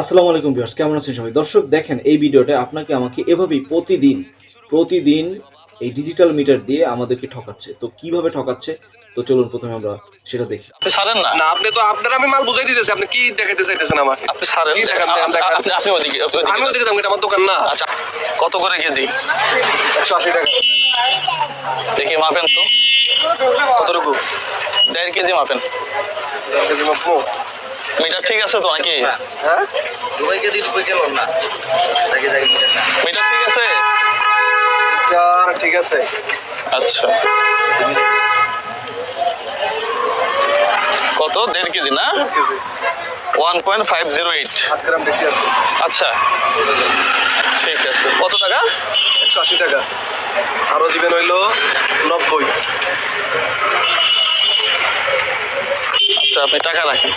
আসসালামু আলাইকুম ভিউয়ার্স কেমন আছেন সবাই? দর্শক দেখেন এই ভিডিওটা আপনাকে আমাকে এভাবেই প্রতিদিন প্রতিদিন এই ডিজিটাল মিটার দিয়ে আমাদেরকে ঠকাচ্ছে। তো কীভাবে ঠকাচ্ছে? তো চলুন প্রথমে আমরা সেটা দেখি। আপনি ছাড়েন না। না আপনি তো আপনার আমি মাল বুঝাই দিতেছি আপনি কি দেখাইতে চাইতেছেন আমাকে আপনি ছাড়েন। আপনি আপনি ওদিকে আমি ওদিকে যাব এটা আমার দোকান না। আচ্ছা কত করে কেজি একশো আশি টাকা। দেখি মাপেন তো। কতটুকু? দেড় কেজি মাপেন। দেড় কেজি মাপবো। মিটার ঠিক আছে তো নাকি হ্যাঁ। দুবাই কেজি দুবাই গেল না। জায়গায় জায়গায় মিটার ঠিক আছে? চার ঠিক আছে। আচ্ছা। কত? দেড় কেজি না? KG. One point five zero eight. Gram বেশি আছে। আচ্ছা। ঠিক আছে। কত টাকা? একশো আশি টাকা। আরও দিবেন হইল নব্বই। আপনি টাকা রাখেন।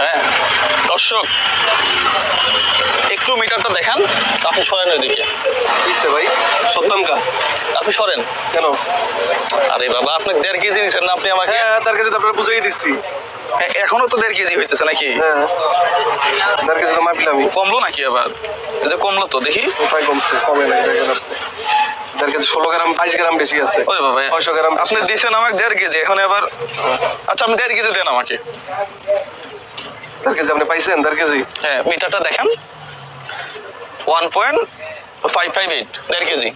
হ্যাঁ? দর্শক একটু মিটারটা দেখান আপনি সরেন ওইদিকে। দিচ্ছে ভাই? সত্তম কা আপনি সরেন। কেন? আরে বাবা আপনি দেড় কেজি দিচ্ছেন না আপনি আমাকে হ্যাঁ তার কাছে তো আপনার বুঝাই দিচ্ছি। এখনও তো দেড় কেজি হইতেছে নাকি? হ্যাঁ। তার কাছে তো মাপিলাম কমলো নাকি আবার? যে কমলো তো দেখি। কোথায় কমছে? কমে নাই দেখেন আপনি। ষোলো গ্রাম বাইশ গ্রাম বেশি আছে। ওই বাবা ছয়শো গ্রাম। আপনি দিয়েছেন আমাকে দেড় কেজি এখন আবার আচ্ছা আপনি দেড় কেজি দেন আমাকে। তার কাছে আপনি পাইছেন তার কেজি? হ্যাঁ মিটারটা দেখেন। One point five five eight দেড় কেজি।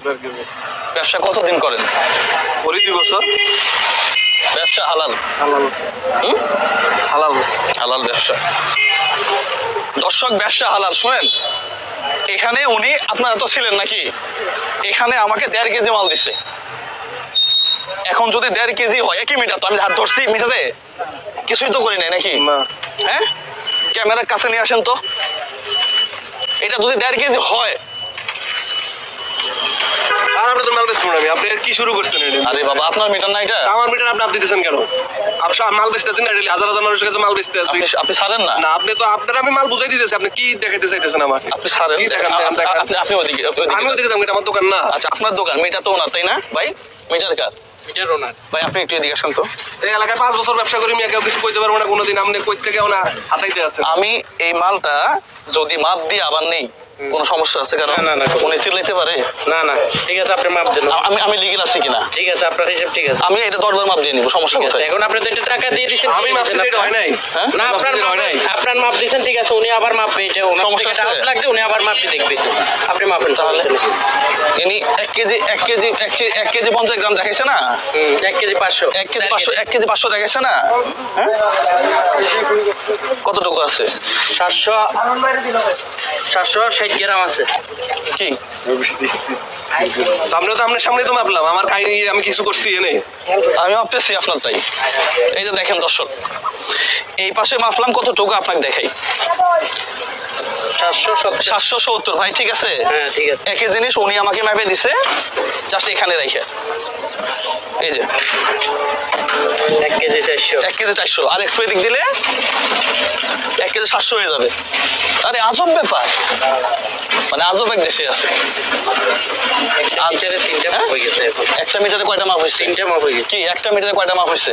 ব্যবসা কতদিন করেন? করি দুই বছর। ব্যবসা হালাল। হালাল। হুম? হালাল। হালাল ব্যবসা। দর্শক ব্যবসা হালাল শুনেন। এখানে উনি আপনারা তো ছিলেন নাকি? এখানে আমাকে দেড় কেজি মাল দিছে। এখন যদি দেড় কেজি হয় একই মিটার তো আমি হাত ধরছি মিটারে? কিছুই তো করি নাই নাকি? হ্যাঁ? ক্যামেরার কাছে নিয়ে আসেন তো। এটা যদি দেড় কেজি হয় আপনি কি শুরু করছেন এটা আরে বাবা আপনার মিটার না এটা? আমার মিটার আপনি আপনি দিতেছেন কেন? আপনি সব মাল বেচতে আছেন এটা হাজার হাজার মানুষের কাছে মাল বেচতে আছি। আপনি ছাড়েন না? না আপনি তো আপনার আমি মাল বুঝাই দিতেছি। আপনি কি দেখাইতে চাইতেছেন আমাকে? আপনি ছাড়েন। আপনি আপনি ওদিকে আমি ওদিকে যাব এটা আমার দোকান না। আচ্ছা আপনার দোকান মিটার তো ওনার তাই না? ভাই মিটার কার? ভাই আপনি একটু এদিকে আসেন তো। এই এলাকায় পাঁচ বছর ব্যবসা করি আমি কেউ কিছু কইতে পারব না কোনোদিন। আপনি কই থেকে ওনা হাতাইতে আছেন। আমি এই মালটা যদি মাপ দিয়ে আবার নেই কোনো সমস্যা আছে কারণ না, না, না, উনি চিল্লাইতে পারে? না না ঠিক আছে আপনি মাপ দেন। আমি আমি লিগেল আছি কিনা? ঠিক আছে আপনার হিসাব ঠিক আছে। আমি এটা দরবার মাপ দিয়ে নিব সমস্যা কোথায়? এখন আপনি তো এটা টাকা দিয়ে দিয়েছেন আমি মাপছি এটা হয় নাই। হ্যাঁ? না আপনার হয় নাই। আপনার মাপ দিয়েছেন ঠিক আছে উনি আবার মাপবে এটা ওনার সমস্যা আছে? লাগবে উনি আবার মাপটি দেখবে। আপনি মাপেন তাহলে। তাহলে ইনি এক কেজি এক কেজি এক কেজি এক কেজি পঞ্চাশ গ্রাম দেখাইছে না? হুম, এক কেজি পাঁচশো। এক কেজি পাঁচশো এক কেজি পাঁচশো দেখাইছে না? হ্যাঁ? কতটুকু আছে? সাতশো সাতশো ষাট গ্রাম আছে? কি? সামনে তো আপনার সামনে তো মাপলাম আমার কাহিনী আমি কিছু করছি এনে। আমি ভাবতেছি আপনার তাই। এই যে দেখেন দর্শক, এই পাশে মাপলাম কতটুকু আপনাকে দেখাই। সাতশো সত্তর। ভাই ঠিক আছে? হ্যাঁ ঠিক আছে। একই জিনিস উনি আমাকে ম্যাপে দিছে জাস্ট এখানে রেখে। এই যে। এক কেজি চারশো। এক কেজি চারশো। আর একটু এদিক দিলে এক কেজি সাতশো হয়ে যাবে। আরে আজব ব্যাপার। মানে আজব এক দেশে আছে। একটা মিটারে হয়ে? মিটারে কয়টা মাপ হয়েছে? তিনটা মাপ হয়ে গেছে। কি একটা মিটারে কয়টা মাপ হয়েছে?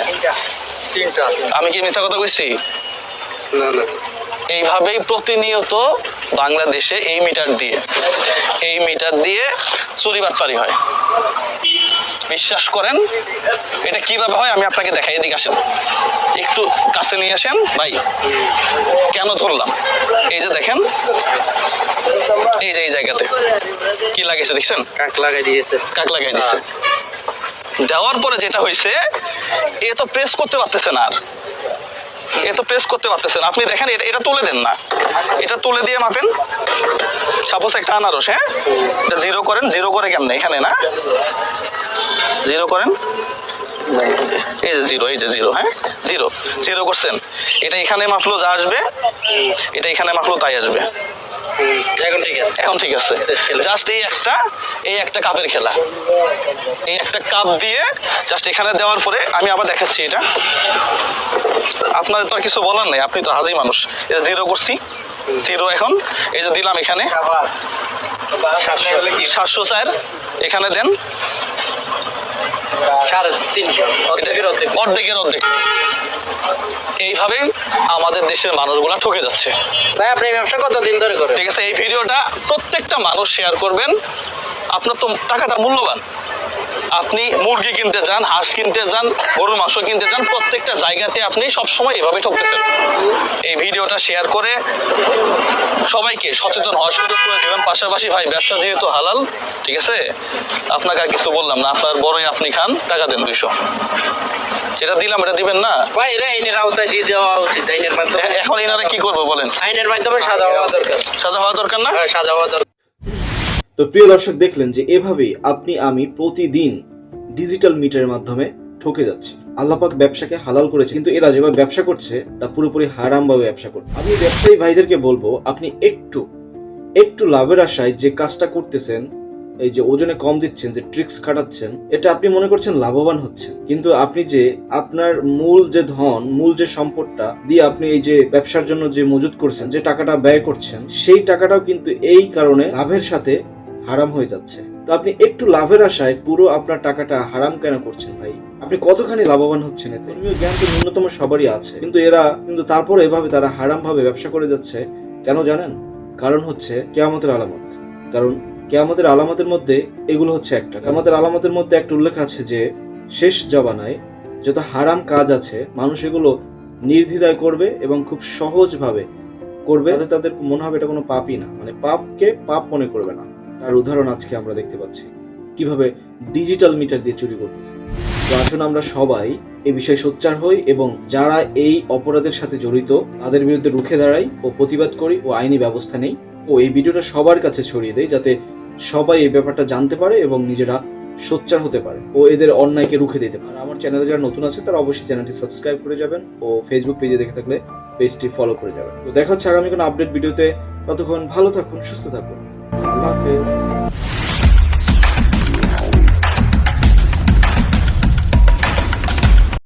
তিনটা। আমি কি মিথ্যা কথা কইছি? না না। এইভাবেই প্রতিনিয়ত বাংলাদেশে এই মিটার দিয়ে এই মিটার দিয়ে চুরি বাটপারি হয়। বিশ্বাস করেন এটা কীভাবে হয় আমি আপনাকে দেখাই এদিকে আসেন। একটু কাছে নিয়ে আসেন ভাই কেন ধরলাম? এই যে দেখেন এই যে এই জায়গাতে। কি লাগিয়েছে দেখছেন? কাক লাগাই দিয়েছে। কাক লাগাই দিয়েছে। দেওয়ার পরে যেটা হয়েছে এ তো প্রেস করতে পারতেছে না আর। এ তো প্রেস করতে পারতেছেন। আপনি দেখেন, এটা- এটা তুলে দেন না। এটা তুলে দিয়ে মাপেন। সাপোজ একটা আনারস হ্যাঁ? এটা জিরো করেন জিরো করে কেমনে? এখানে, না? জিরো করেন। এই যে জিরো এই যে জিরো হ্যাঁ? জিরো জিরো করছেন। এটা এখানে মাপলো যা আসবে, এটা এখানে মাপলো তাই আসবে। এখন ঠিক আছে। এখন ঠিক আছে। জাস্ট এই একটা এই একটা কাপের খেলা। এই একটা কাপ দিয়ে জাস্ট এখানে দেওয়ার পরে আমি আবার দেখাচ্ছি এটা। আপনার তো আর কিছু বলার নেই আপনি তো হাজি মানুষ। এটা জিরো করছি জিরো এখন। এই যে দিলাম এখানে। সাতশো। চার এখানে দেন। অর্ধেকের অর্ধেক। এইভাবেই আমাদের দেশের মানুষগুলা ঠকে যাচ্ছে। ভাই আপনি এই ব্যবসা কতদিন ধরে করেন? ঠিক আছে এই ভিডিওটা প্রত্যেকটা মানুষ শেয়ার করবেন। আপনার তো টাকাটা মূল্যবান। আপনি মুরগি কিনতে যান হাঁস কিনতে যান গরুর মাংস কিনতে যান প্রত্যেকটা জায়গাতে আপনি সবসময় এভাবে ঠকতেছেন। এই ভিডিওটা শেয়ার করে সবাইকে সচেতন হওয়ার সুযোগ করে দেবেন। পাশাপাশি ভাই ব্যবসা যেহেতু হালাল ঠিক আছে? আপনাকে আর কিছু বললাম না। আপনার বড়ই আপনি খান টাকা দেন দুইশো। যেটা দিলাম এটা দিবেন না? ভাই এটা আইনের আওতায় দিয়ে দেওয়া উচিত আইনের মাধ্যমে। এখন এনারা কি করব বলেন? আইনের মাধ্যমে সাজা হওয়া দরকার। সাজা হওয়া দরকার না? হ্যাঁ, সাজা হওয়া দরকার। তো প্রিয় দর্শক দেখলেন যে এভাবেই আপনি আমি প্রতিদিন ডিজিটাল মিটারের মাধ্যমে ঠকে যাচ্ছি। আল্লাপাক ব্যবসাকে হালাল করেছে কিন্তু এরা যেভাবে ব্যবসা করছে তা পুরোপুরি হারাম ভাবে ব্যবসা করছে আমি ব্যবসায়ী ভাইদেরকে বলব আপনি একটু একটু লাভের আশায় যে কাজটা করতেছেন এই যে ওজনে কম দিচ্ছেন, যে ট্রিক্স খাটাচ্ছেন, এটা আপনি মনে করছেন লাভবান হচ্ছেন। কিন্তু আপনি যে আপনার মূল যে ধন, মূল যে সম্পদটা দিয়ে আপনি এই যে ব্যবসার জন্য যে মজুত করছেন, যে টাকাটা ব্যয় করছেন, সেই টাকাটাও কিন্তু এই কারণে লাভের সাথে হারাম হয়ে যাচ্ছে। তো আপনি একটু লাভের আশায় পুরো আপনার টাকাটা হারাম কেন করছেন ভাই? আপনি কতখানি লাভবান হচ্ছেন এতে? ধর্মীয় জ্ঞান তো ন্যূনতম সবারই আছে। কিন্তু এরা, কিন্তু তারপরে এভাবে তারা হারাম ভাবে ব্যবসা করে যাচ্ছে, কেন জানেন? কারণ হচ্ছে কেয়ামতের আলামত। কারণ কেয়ামতের আলামতের মধ্যে এগুলো হচ্ছে একটা। কেয়ামতের আলামতের মধ্যে একটা উল্লেখ আছে যে, শেষ জবানায় যত হারাম কাজ আছে, মানুষ এগুলো নির্দ্বিধায় করবে এবং খুব সহজভাবে করবে। তাতে তাদের মনে হবে এটা কোনো পাপই না। মানে পাপকে পাপ মনে করবে না। তার উদাহরণ আজকে আমরা দেখতে পাচ্ছি। কীভাবে ডিজিটাল মিটার দিয়ে চুরি করতেছে। তো আসুন আমরা সবাই এই বিষয়ে সোচ্চার হই এবং যারা এই অপরাধের সাথে জড়িত, তাদের বিরুদ্ধে রুখে দাঁড়াই ও প্রতিবাদ করি ও আইনি ব্যবস্থা নেই। ও এই ভিডিওটা সবার কাছে ছড়িয়ে দেয় যাতে সবাই এই ব্যাপারটা জানতে পারে এবং নিজেরা সোচ্চার হতে পারে ও এদের অন্যায়কে রুখে দিতে পারে। আমার চ্যানেলে যারা নতুন আছে, তারা অবশ্যই চ্যানেলটি সাবস্ক্রাইব করে যাবেন ও ফেসবুক পেজে দেখে থাকলে পেজটি ফলো করে যাবেন। তো দেখা হচ্ছে আগামী কোনো আপডেট ভিডিওতে। ততক্ষণ ভালো থাকুন, সুস্থ থাকুন। আল্লাহ হাফেজ।